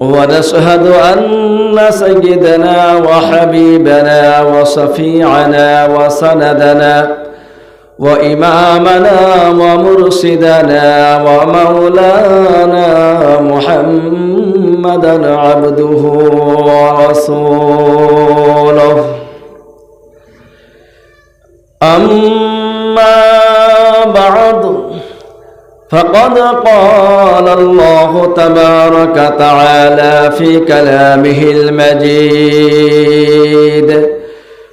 ونشهد أن سيدنا وحبيبنا وشفيعنا وسندنا وإمامنا ومرشدنا ومولانا محمدا عبده ورسوله. أما بعد فقد قال الله تبارك تعالى في كلامه المجيد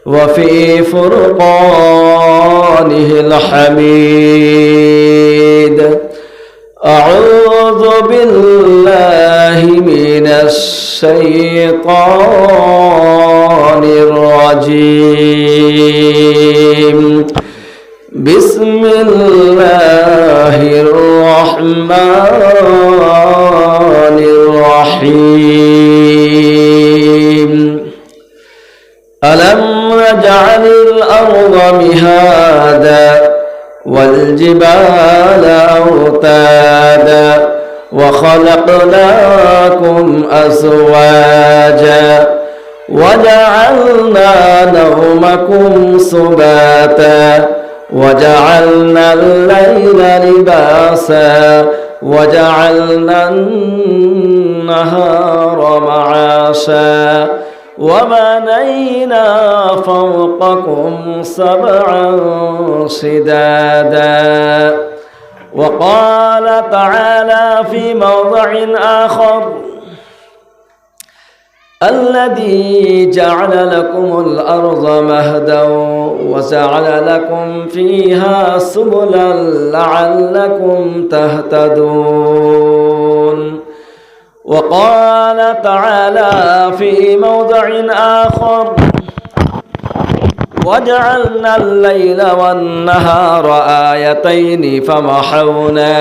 وفي فرقانه الحميد. أعوذ بالله من الشيطان الرجيم. بسم الله الرحمن الرحيم. ألم نجعل الأرض مهادا والجبال أوتادا وخلقناكم أزواجا وجعلنا نومكم سباتا وجعلنا الليل لباسا وجعلنا النهار معاشا وبنينا فوقكم سبعا شدادا وقال تعالى في موضع آخر الذي جعل لكم الأرض مهدا وجعل لكم فيها سبلا لعلكم تهتدون. وقال تعالى في موضع آخر وجعلنا الليل والنهار آيتين فمحونا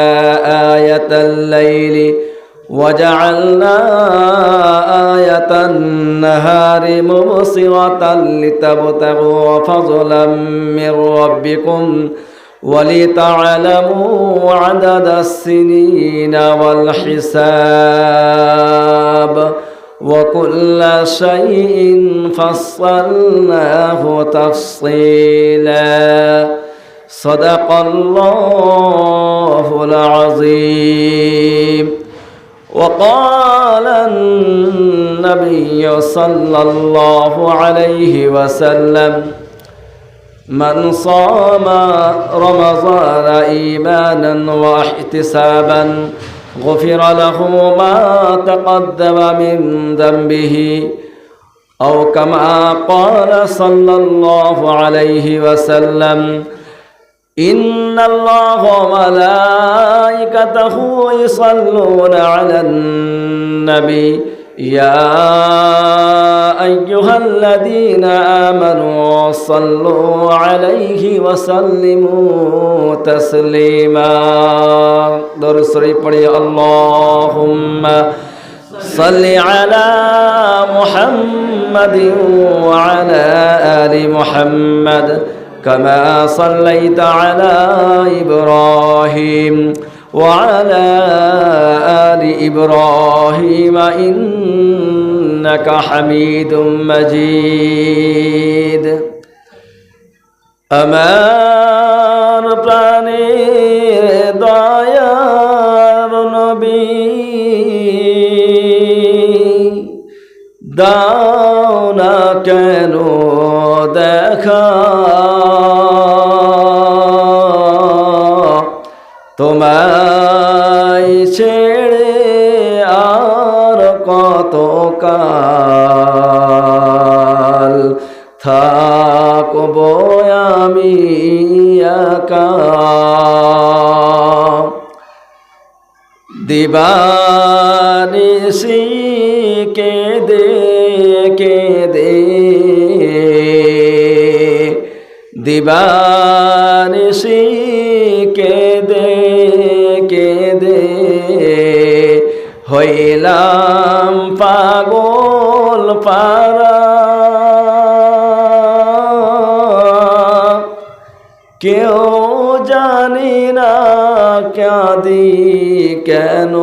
آية الليل وجعلنا آية النهار مبصرة لتبتغوا فضلا من ربكم ولتعلموا عدد السنين والحساب وكل شيء فصلناه تفصيلا. صدق الله العظيم. وقال النبي صلى الله عليه وسلم من صام رمضان ايمانا واحتسابا غفر له ما تقدم من ذنبه او كما قال صلى الله عليه وسلم ان الله وملائكته يصلون على النبي يا ايها الذين امنوا صلوا عليه وسلموا تسليما. درسري پڑھی اللهم صل على محمد وعلى ال محمد كما صليت على ابراهيم وعلى آل إبراهيم إنك حميد مجيد আমার প্রাণের দয়ার নবী দাও না কেন দেখা তোমায় ছেড়ে আর কত কাল থাকব আমি দিবানিসি কে দে কে দে। দিবানিসি কে দে হইলাম পাগল পারা কেউ জানি না কাঁদি কেন?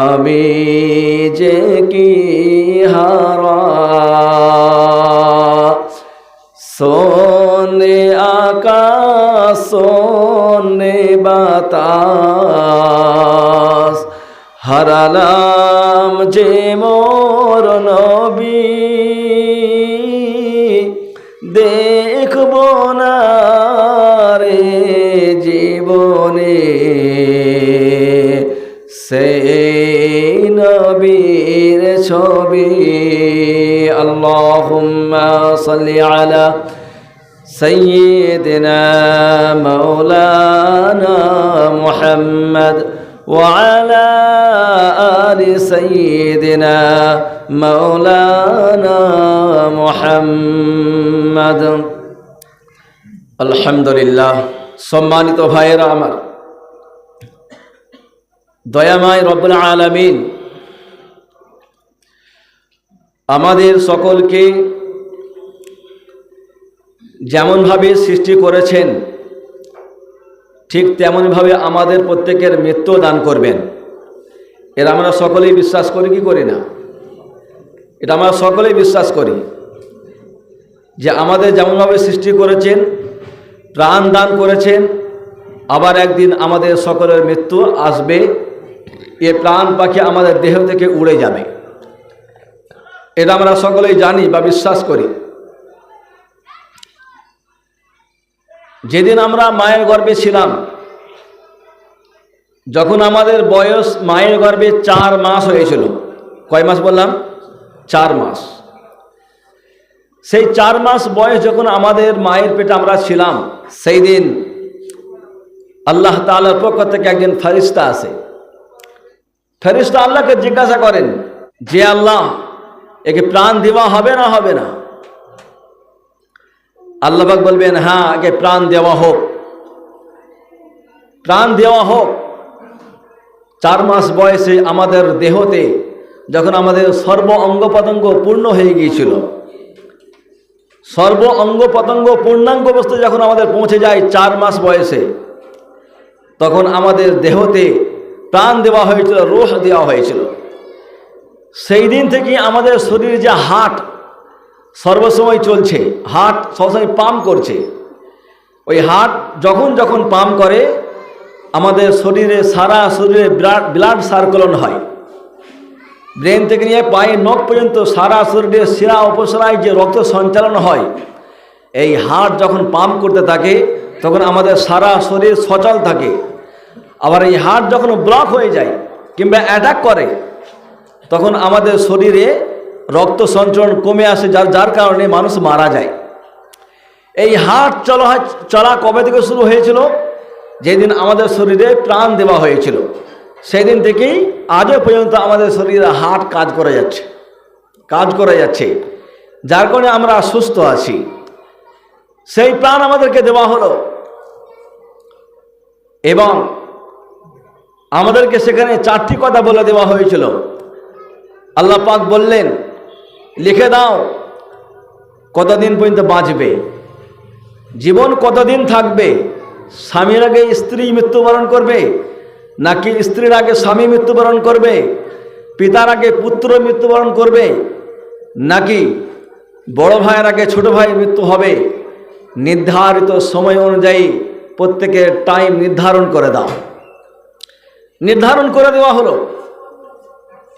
আমি যে কি হারা? সোনে আকাশ, সোনে বাতাস। হারালাম যে মোর নবী দেখব না রে জীবনে সেই নবীর ছবি আল্লাহুম্মা সাল্লি আলা سيدنا مولانا محمد وعلى آل سيدنا مولانا محمد আলহামদুলিল্লাহ সম্মানিত ভাইয়েরা আমার দয়াময় রব্বুল আলামিন আমাদের সকলকে যেমনভাবে সৃষ্টি করেছেন ঠিক তেমনভাবে আমাদের প্রত্যেকের মৃত্যু দান করবেন। এর আমরা সকলেই বিশ্বাস করি, কি করি না? এটা আমরা সকলেই বিশ্বাস করি যে আমাদের যেমনভাবে সৃষ্টি করেছেন, প্রাণ দান করেছেন, আবার একদিন আমাদের সকলের মৃত্যু আসবে, এ প্রাণ পাখি আমাদের দেহ থেকে উড়ে যাবে। এটা আমরা সকলেই জানি বা বিশ্বাস করি। যেদিন আমরা মায়ের গর্ভে ছিলাম, যখন আমাদের বয়স মায়ের গর্ভে চার মাস হয়েছিল। কয় মাস বললাম? চার মাস। সেই চার মাস বয়স যখন আমাদের মায়ের পেটে আমরা ছিলাম, সেই দিন আল্লাহ তালার পক্ষ থেকে একজন ফেরিস্তা আছে ফেরিস্তা আল্লাহকে জিজ্ঞাসা করেন যে আল্লাহ, একে প্রাণ দেওয়া হবে না হবে না? আল্লাহবাক বলবেন হ্যাঁ আগে প্রাণ দেওয়া হোক। প্রাণ দেওয়া হোক। চার মাস বয়সে আমাদের দেহতে যখন আমাদের সর্ব অঙ্গ পতঙ্গ পূর্ণ হয়ে গিয়েছিল, সর্ব অঙ্গ পতঙ্গ পূর্ণাঙ্গ অবস্থা যখন আমাদের পৌঁছে যায় চার মাস বয়সে, তখন আমাদের দেহতে প্রাণ দেওয়া হয়েছিল, রোহ দেওয়া হয়েছিল। সেই দিন থেকে আমাদের শরীর যে হাট সর্বসময় চলছে। হার্ট সবসময় পাম্প করছে। ওই হার্ট যখন যখন পাম্প করে, আমাদের শরীরে সারা শরীরে ব্লাড ব্লাড সার্কুলন হয়। ব্রেন থেকে নিয়ে পায়ে নখ পর্যন্ত সারা শরীরে শিরা উপসরায় যে রক্ত সঞ্চালন হয়, এই হার্ট যখন পাম্প করতে থাকে, তখন আমাদের সারা শরীর সচল থাকে। আবার এই হার্ট যখন ব্লক হয়ে যায় কিংবা অ্যাটাক করে, তখন আমাদের শরীরে রক্ত সঞ্চরণ কমে আসে, যার যার কারণে মানুষ মারা যায়। এই হাট চলা চলা কবে থেকে শুরু হয়েছিল? যেদিন আমাদের শরীরে প্রাণ দেওয়া হয়েছিল। সেই দিন থেকেই আজও পর্যন্ত আমাদের শরীরে হাট কাজ করে যাচ্ছে, কাজ করে যাচ্ছে। যার কারণে আমরা সুস্থ আছি। সেই প্রাণ আমাদেরকে দেওয়া হলো। এবং আমাদেরকে সেখানে চারটি কথা বলে দেওয়া হয়েছিল। আল্লাহ পাক বললেন লিখে দাও, কতদিন পর্যন্ত বাঁচবে? জীবন কতদিন থাকবে? স্বামীর আগে স্ত্রী মৃত্যুবরণ করবে, নাকি স্ত্রীর আগে স্বামী মৃত্যুবরণ করবে, পিতার আগে পুত্র মৃত্যুবরণ করবে, নাকি বড় ভাইয়ের আগে ছোট ভাইয়ের মৃত্যু হবে? নির্ধারিত সময় অনুযায়ী প্রত্যেকের টাইম নির্ধারণ করে দাও। নির্ধারণ করে দেওয়া হলো।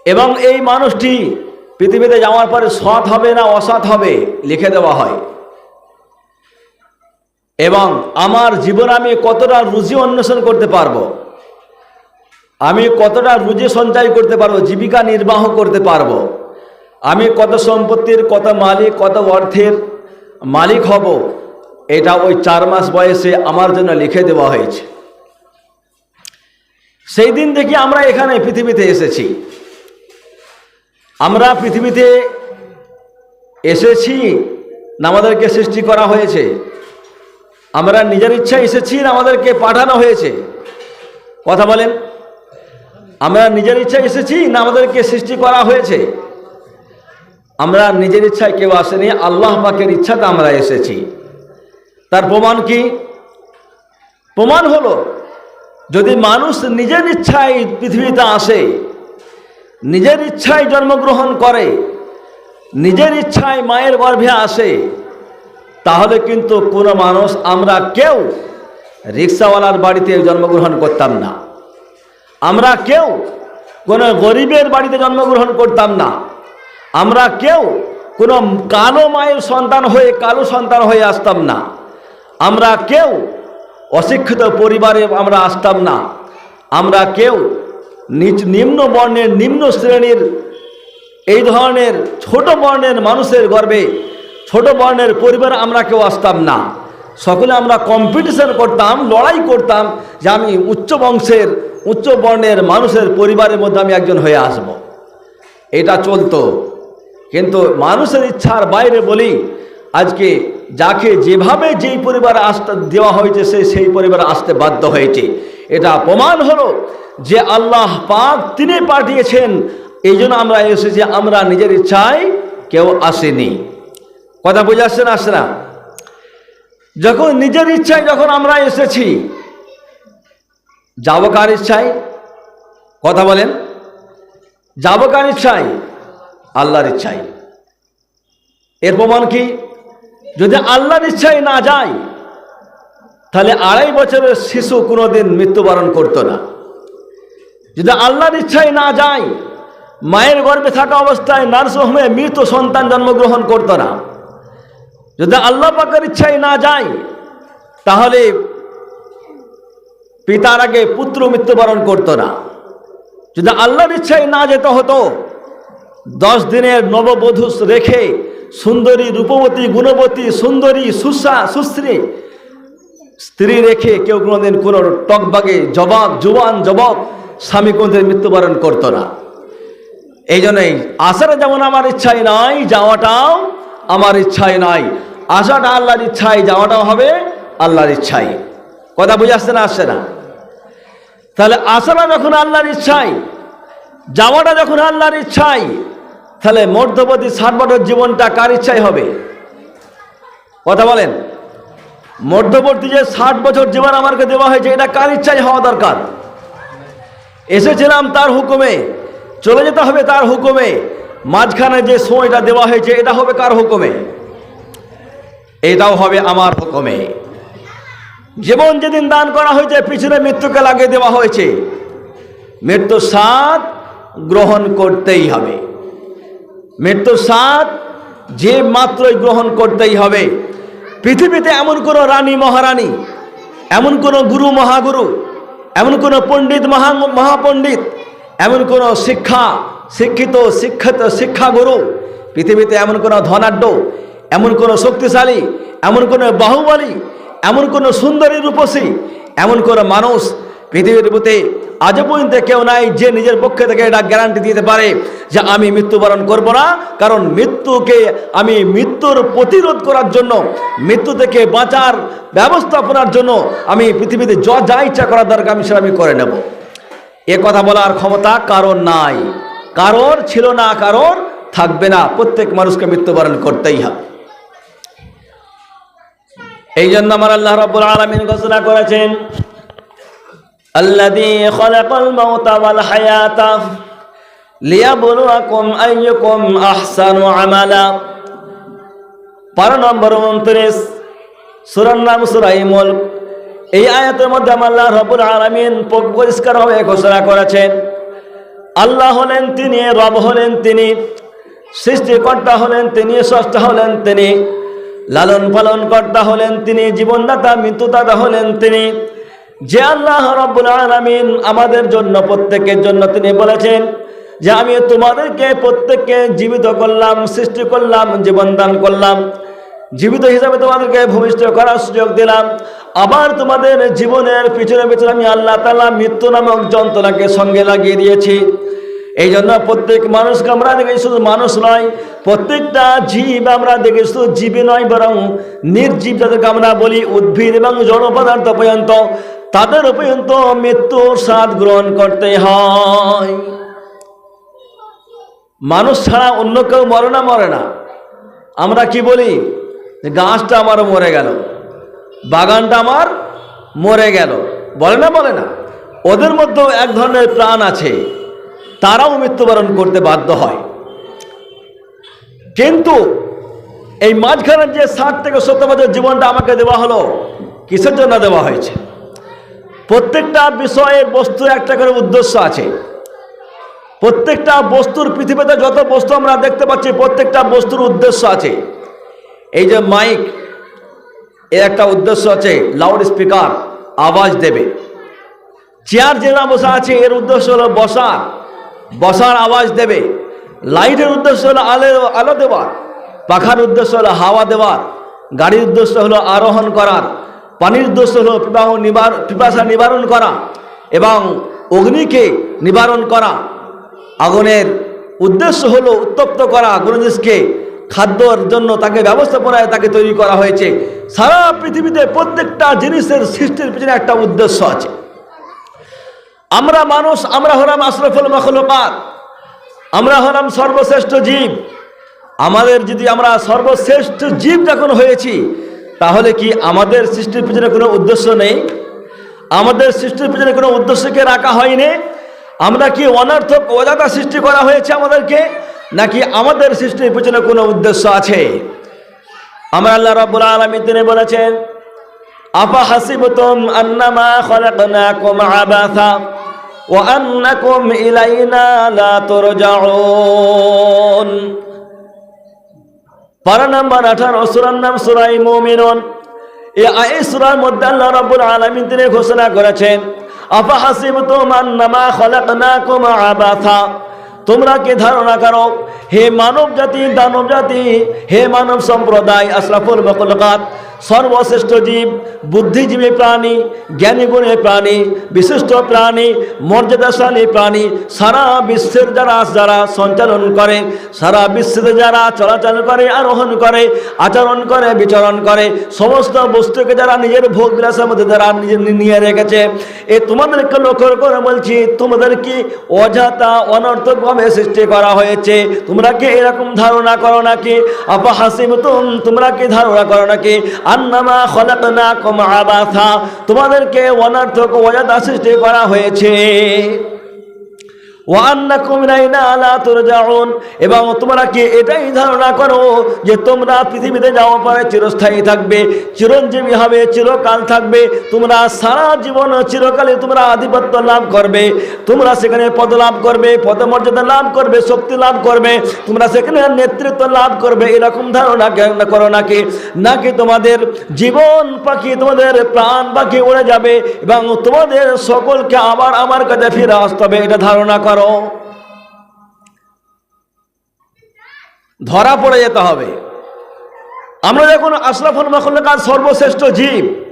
এবং এই মানুষটি পৃথিবীতে যাওয়ার পরে সৎ হবে না অসৎ হবে লিখে দেওয়া হয়। এবং আমার জীবন আমি কতটা রুজি অন্বেষণ করতে পারব? আমি কতটা রুজি সঞ্চয় করতে পারব? জীবিকা নির্বাহ করতে পারব? আমি কত সম্পত্তির, কত মালিক, কত অর্থের মালিক হব? এটা ওই চার মাস বয়সে আমার জন্য লিখে দেওয়া হয়েছে। সেই দিন দেখি আমরা এখানে পৃথিবীতে এসেছি। আমরা পৃথিবীতে এসেছি না আমাদেরকে সৃষ্টি করা হয়েছে। আমরা নিজের ইচ্ছা এসেছি না আমাদেরকে পাঠানো হয়েছে। কথা বলেন। আমরা নিজের ইচ্ছা এসেছি না আমাদেরকে সৃষ্টি করা হয়েছে। আমরা নিজের ইচ্ছায় কেউ আসেনি, আল্লাহ পাকের ইচ্ছাতে আমরা এসেছি। তার প্রমাণ কি? প্রমাণ হলো, যদি মানুষ নিজের ইচ্ছায় পৃথিবীতে আসে নিজের ইচ্ছায় জন্মগ্রহণ করে, নিজের ইচ্ছায় মায়ের গর্ভে আসে, তাহলে কিন্তু কোনো মানুষ, আমরা কেউ রিক্সাওয়ালার বাড়িতে জন্মগ্রহণ করতাম না। আমরা কেউ কোনো গরিবের বাড়িতে জন্মগ্রহণ করতাম না। আমরা কেউ কোনো কালো মায়ের সন্তান হয়ে, কালো সন্তান হয়ে আসতাম না। আমরা কেউ অশিক্ষিত পরিবারে আমরা আসতাম না। আমরা কেউ নিচ নিম্ন বর্ণের, নিম্ন শ্রেণির, এই ধরনের ছোট বর্ণের মানুষের গর্বে, ছোট বর্ণের পরিবার আমরা কেউ আসতাম না। সকলে আমরা কম্পিটিশন করতাম, লড়াই করতাম যে আমি উচ্চ বংশের, উচ্চ বর্ণের মানুষের পরিবারের মধ্যে আমি একজন হয়ে আসব। এটা চলতো। কিন্তু মানুষের ইচ্ছার বাইরে বলি, আজকে যাকে যেভাবে যেই পরিবারে আসতে দেওয়া হয়েছে, সে সেই পরিবারে আসতে বাধ্য হয়েছে। এটা প্রমাণ হলো যে আল্লাহ পাক তিনি পাঠিয়েছেন। এই জন্য আমরা এসেছি আমরা নিজের ইচ্ছায় কেউ আসেনি। কথা বুঝে আসছে না আসছে না? যখন নিজের ইচ্ছায় যখন আমরা এসেছি, যাব কার ইচ্ছায়? কথা বলেন। যাব কার ইচ্ছায়? আল্লাহর ইচ্ছায়। এর প্রমাণ কি? যদি আল্লাহর ইচ্ছায় না যায় তাহলে আড়াই বছরের শিশু কোনোদিন মৃত্যুবরণ করতো না। যদি আল্লাহর ইচ্ছায় না যায়, মায়ের গর্ভে থাকা অবস্থায় নার্সহোমে মৃত সন্তান জন্মগ্রহণ করতো না। যদি আল্লাহ পাকের ইচ্ছায় না যায়, তাহলে পিতার আগে পুত্র মৃত্যুবরণ করতো না। যদি আল্লাহর ইচ্ছায় না যেতে হতো, দশ দিনের নববধূ রেখে সুন্দরী রূপবতী, গুণবতী, সুন্দরী, সুসা সুশ্রী স্ত্রী রেখে কেউ কোনোদিন কোনো টকবাগে জবাব জুবান জবাব স্বামী কোনদিন মৃত্যুবরণ করতো না। এই জন্যই আসাটা যেমন আমার ইচ্ছাই নাই, যাওয়াটাও আমার ইচ্ছাই নাই। আসাটা আল্লাহর ইচ্ছাই, যাওয়াটাও হবে আল্লাহর ইচ্ছাই। কথা বুঝে আসছে না আসছে না? তাহলে আসাটা যখন আল্লাহর ইচ্ছাই, যাওয়াটা যখন আল্লাহর ইচ্ছাই, তাহলে মধ্যবর্তী ষাট জীবনটা কার ইচ্ছাই হবে? কথা বলেন। মধ্যবর্তী যে ষাট বছর জীবন আমাকে দেওয়া হয়েছে, এটা কার ইচ্ছাই হওয়া দরকার? এসেছিলাম তার হুকুমে, চলে যেতে হবে তার হুকুমে, মাঝখানে যে সময়টা দেওয়া হয়েছে, এটা হবে কার হুকুমে? এটাও হবে আমার হুকুমে। জীবন যেদিন দান করা হয়েছে, পিছনে মৃত্যুকে লাগিয়ে দেওয়া হয়েছে। মৃত্যুর স্বাদ গ্রহণ করতেই হবে। মৃত্যুর স্বাদ যে মাত্রই গ্রহণ করতেই হবে। পৃথিবীতে এমন কোনো রানী মহারানী, এমন কোনো গুরু মহাগুরু, এমন কোনো পণ্ডিত মহা মহাপণ্ডিত, এমন কোনো শিক্ষা, শিক্ষিত শিক্ষিত শিক্ষাগুরু, পৃথিবীতে এমন কোনো ধনাঢ্য, এমন কোনো শক্তিশালী, এমন কোনো বাহুবলী, এমন কোনো সুন্দরী রূপসী, এমন কোনো মানুষ পৃথিবীর বুতে আজও পর্যন্ত কেউ নাই যে নিজের পক্ষে থেকে এটা গ্যারান্টি দিতে পারে যে আমি মৃত্যুবরণ করব না। কারণ মৃত্যুকে আমি মৃত্যুর প্রতিরোধ করার জন্য, মৃত্যু থেকে বাঁচার ব্যবস্থাপনার জন্য আমি পৃথিবীতে য, যা ইচ্ছা করার দরকার আমি সেটা আমি করে নেব। এ কথা বলার ক্ষমতা কারণ নাই। কারোর ছিল না, কারোর থাকবে না। প্রত্যেক মানুষকে মৃত্যুবরণ করতেই হবে। এই জন্য আমার আল্লাহ রব্বুল আলমিন ঘোষণা করেছেন الذي خلق الموت والحياة লিয়াবলুয়াকুম আইয়ুকুম আহসানু আমালা পারা নম্বর উনত্রিশ সুরার নাম সুরাই মুলক এই আয়াতের মধ্যে আল্লাহ রবুল আলমিন পরিষ্কারভাবে ঘোষণা করেছেন আল্লাহ হলেন তিনি রব হলেন তিনি সৃষ্টিকর্তা হলেন তিনি স্রষ্টা হলেন তিনি লালন পালন কর্তা হলেন তিনি জীবনদাতা মৃত্যুদাতা হলেন তিনি যে আল্লাহ রব্বুল আলামিন আমাদের জন্য, প্রত্যেকের জন্য তিনি বলেছেন যে আমি তোমাদেরকে প্রত্যেককে জীবিত করলাম, সৃষ্টি করলাম, জীবন দান করলাম। জীবিত হিসাবে তোমাদেরকে ভূমিষ্ঠ করার সুযোগ দিলাম। আবার তোমাদের জীবনের পিছনে পিছনে আমি আল্লাহ তালা মৃত্যু নামক যন্ত্রণাকে সঙ্গে লাগিয়ে দিয়েছি। এই জন্য প্রত্যেক মানুষকে আমরা দেখি শুধু মানুষ নয়, প্রত্যেকটা জীব আমরা দেখি শুধু জীবী নয়, বরং নির্জীব যাদেরকে আমরা বলি উদ্ভিদ এবং জড় পদার্থ পর্যন্ত, তাদের পর্যন্ত মৃত্যুর স্বাদ গ্রহণ করতে হয়। মানুষ ছাড়া অন্য কেউ মরে না মরে না। আমরা কি বলি? গাছটা আমার মরে গেল, বাগানটা আমার মরে গেল। বলে না বলে না। ওদের মধ্যেও এক ধরনের প্রাণ আছে। তারাও মৃত্যুবরণ করতে বাধ্য হয়। কিন্তু এই মাঝখানের যে ষাট থেকে সত্তর বছর জীবনটা আমাকে দেওয়া হলো, কিসের জন্য দেওয়া হয়েছে? প্রত্যেকটা বিষয়ের বস্তু একটা করে উদ্দেশ্য আছে। প্রত্যেকটা বস্তুর পৃথিবীতে যত বস্তু আমরা দেখতে পাচ্ছি, প্রত্যেকটা বস্তুর উদ্দেশ্য আছে। এই যে মাইক, এর একটা উদ্দেশ্য আছে লাউড স্পিকার আওয়াজ দেবে। চেয়ার যেটা বসা আছে, এর উদ্দেশ্য হলো বসার। বসার আওয়াজ দেবে। লাইটের উদ্দেশ্য হলো আলো আলো দেওয়ার। পাখার উদ্দেশ্য হলো হাওয়া দেওয়ার। গাড়ির উদ্দেশ্য হলো আরোহণ করার। পানির উদ্দেশ্য হলো বিবাহ নিবার, পিপাসা নিবারণ করা এবং অগ্নিকে নিবারণ করা। আগুনের উদ্দেশ্য হলো উত্তপ্ত করা কোনো জিনিসকে খাদ্যর জন্য তাকে ব্যবস্থাপনায় তাকে তৈরি করা হয়েছে। সারা পৃথিবীতে প্রত্যেকটা জিনিসের সৃষ্টির পিছনে একটা উদ্দেশ্য আছে। আমরা মানুষ, আমরা হলাম আশরফুল মখলুকাত। আমরা হলাম সর্বশ্রেষ্ঠ জীব। আমাদের যদি আমরা সর্বশ্রেষ্ঠ জীব যখন হয়েছি, তাহলে কি আমাদের সৃষ্টির পিছনে কোনো উদ্দেশ্য নেই? আমাদের সৃষ্টির পিছনে কোনো উদ্দেশ্যকে রাখা হয়নি? আমরা কি অনর্থক অজাতা সৃষ্টি করা হয়েছে আমাদেরকে? নাকি আমাদের সৃষ্টির পিছনে কোনো উদ্দেশ্য আছে? আমরা আল্লাহ রাব্বুল আলামিন তিনি বলেছেন আফা হাসিবতুম আন্নামা খলাকনাকুম আবাসা? পারা নাম্বার আঠারো, সুরার নাম সুরাই মুমিনুন। সুরার মধ্যে আল্লাহ রাব্বুল আলামিন তিনি ঘোষণা করেছেন আফা হাসিবতুম আন্নামা খলাকনাকুম আবাসা। তোমরা কি ধারণা করো, হে মানব জাতি দানব জাতি হে মানব সম্প্রদায়, আশরাফুল মকলকাত সর্বশ্রেষ্ঠ জীব, বুদ্ধিজীবী প্রাণী, জ্ঞানী জ্ঞানীগুণী প্রাণী, বিশিষ্ট প্রাণী, মর্যাদাশালী প্রাণী, সারা বিশ্বের যারা যারা সঞ্চালন করে, সারা বিশ্বের যারা চলাচল করে, আরোহণ করে, আচরণ করে, বিচরণ করে, সমস্ত বস্তুকে যারা নিজের ভোগ বিলাসের মধ্যে যারা নিজে নিয়ে রেখেছে, এ তোমাদেরকে লক্ষ্য করে বলছি, তোমাদের কি অজাতা অনর্থকভাবে সৃষ্টি করা হয়েছে? তোমরা কি এরকম ধারণা করো নাকি? আপা হাসিম তুম তোমরা কি ধারণা করো নাকি? আন্নামা খলাকনা কম আবাসা। তোমাদেরকে অনার্থক ওয়াজাদা সৃষ্টি করা হয়েছে। এবং তোমরা কি এটাই ধারণা করো যে তোমরা পৃথিবীতে যাওয়া পরে চিরস্থায়ী থাকবে, চিরঞ্জীবী হবে, চিরকাল থাকবে, তোমরা সারা জীবন চিরকালে তোমরা আধিপত্য লাভ করবে। তোমরা সেখানে পদ লাভ করবে, পদমর্যাদা লাভ করবে, শক্তি লাভ করবে, তোমরা সেখানে নেতৃত্ব লাভ করবে, এরকম ধারণা করো নাকি? নাকি তোমাদের জীবন পাখি, তোমাদের প্রাণ পাখি উড়ে যাবে এবং তোমাদের সকলকে আবার আমার কাছে ফিরে আসতে হবে, এটা ধারণা করো। ধরা। পড়ে যেতে হবে। আমরা যখন আশরাফুল মখলকার সর্বশ্রেষ্ঠ জীব।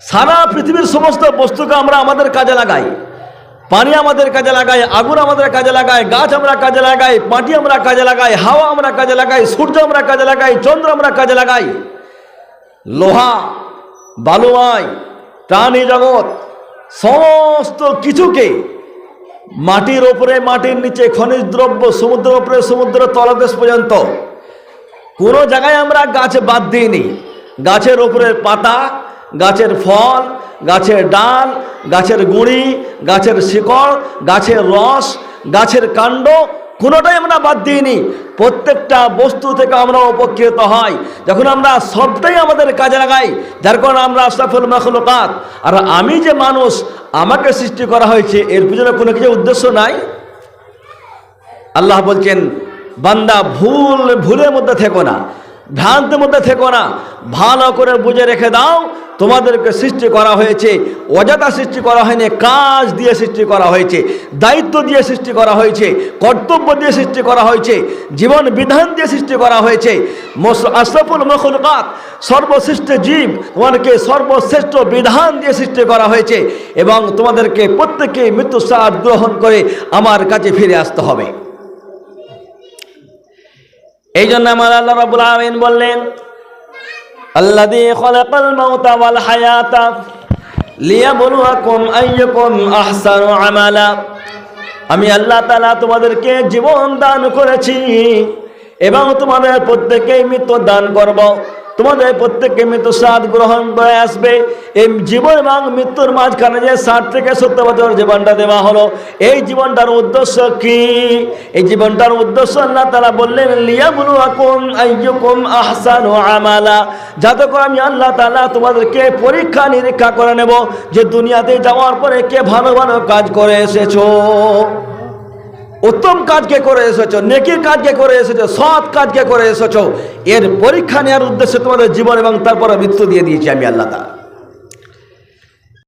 সারা পৃথিবীর সমস্ত বস্তুকে আমরা আমাদের কাজে লাগাই। পানি আমাদের কাজে লাগাই, আগুন আমাদের কাজে লাগাই, গাছ আমরা কাজে লাগাই, মাটি আমরা কাজে লাগাই, হাওয়া আমরা কাজে লাগাই, সূর্য আমরা কাজে লাগাই, চন্দ্র আমরা কাজে লাগাই। লোহা, বালুয়াই, প্রাণী জগৎ, সমস্ত কিছুকে মাটির ওপরে, মাটির নিচে খনিজ দ্রব্য সমুদ্র ওপরে সমুদ্র তলদেশ পর্যন্ত। কোনো জায়গায় আমরা গাছ বাদ দিইনি। গাছের ওপরে পাতা, গাছের ফল, গাছের ডাল, গাছের গুঁড়ি, গাছের শিকড়, গাছের রস, গাছের কাণ্ড কোনোটাই আমরা বাদ দিইনি। প্রত্যেকটা বস্তু থেকে আমরা উপকৃত হই। যখন আমরা সবটাই আমাদের কাজে লাগাই, যার কারণে আমরা আশরাফুল মখলকাত। আর আমি যে মানুষ, আমাকে সৃষ্টি করা হয়েছে, এর পিছনে কোনো কিছু উদ্দেশ্য নাই। আল্লাহ বলছেন, বান্দা ভুল, ভুলের মধ্যে থেকো না, ভ্রান্তের মধ্যে থেকো না। ভালো করে বুঝে রেখে দাও তোমাদেরকে সৃষ্টি করা হয়েছে। অযথা সৃষ্টি করা হয়নি, কাজ দিয়ে সৃষ্টি করা হয়েছে, দায়িত্ব দিয়ে সৃষ্টি করা হয়েছে, কর্তব্য দিয়ে সৃষ্টি করা হয়েছে, জীবন বিধান দিয়ে সৃষ্টি করা হয়েছে। আশরাফুল মখলকাত সর্বশ্রেষ্ঠ জীব, তোমাদেরকে সর্বশ্রেষ্ঠ বিধান দিয়ে সৃষ্টি করা হয়েছে এবং তোমাদেরকে প্রত্যেকে মৃত্যু সাদ গ্রহণ করে আমার কাছে ফিরে আসতে হবে। এই জন্য আমার আল্লাহ রাবুল আমিন বললেন আল্লাযী খলাকাল মাউতা ওয়াল হায়াতা লিয়াবলুয়াকুম আইয়ুকুম আহসানু আমি আল্লাহ তাআলা তোমাদেরকে জীবন দান করেছি এবং তোমাদের প্রত্যেকেই মৃত্যু দান করব। তোমাদের প্রত্যেককে মৃত্যু স্বাদ গ্রহণ করে আসবে। এই জীবন এবং মৃত্যুর মাঝখানে যে ষাট থেকে সত্তর বছর জীবনটা দেওয়া হলো, এই জীবনটার উদ্দেশ্য কি? এই জীবনটার উদ্দেশ্য না তারা বললেন লিয়াবুলু আকুম আইয়ুকুম আহসানু আমালা। যাতে করে আমি আল্লাহ তাআলা তোমাদেরকে পরীক্ষা নিরীক্ষা করে নেব যে দুনিয়াতে যাওয়ার পরে কে ভালো ভালো কাজ করে এসেছ। উত্তম কাজকে করে এসেছ, নেকির কাজকে করে এসেছ, সৎ কাজকে করে এসেছ। এর পরীক্ষা নেওয়ার উদ্দেশ্যে তোমাদের জীবন এবং তারপরে মৃত্যু দিয়ে দিয়েছি আমি আল্লাহ তাআলা।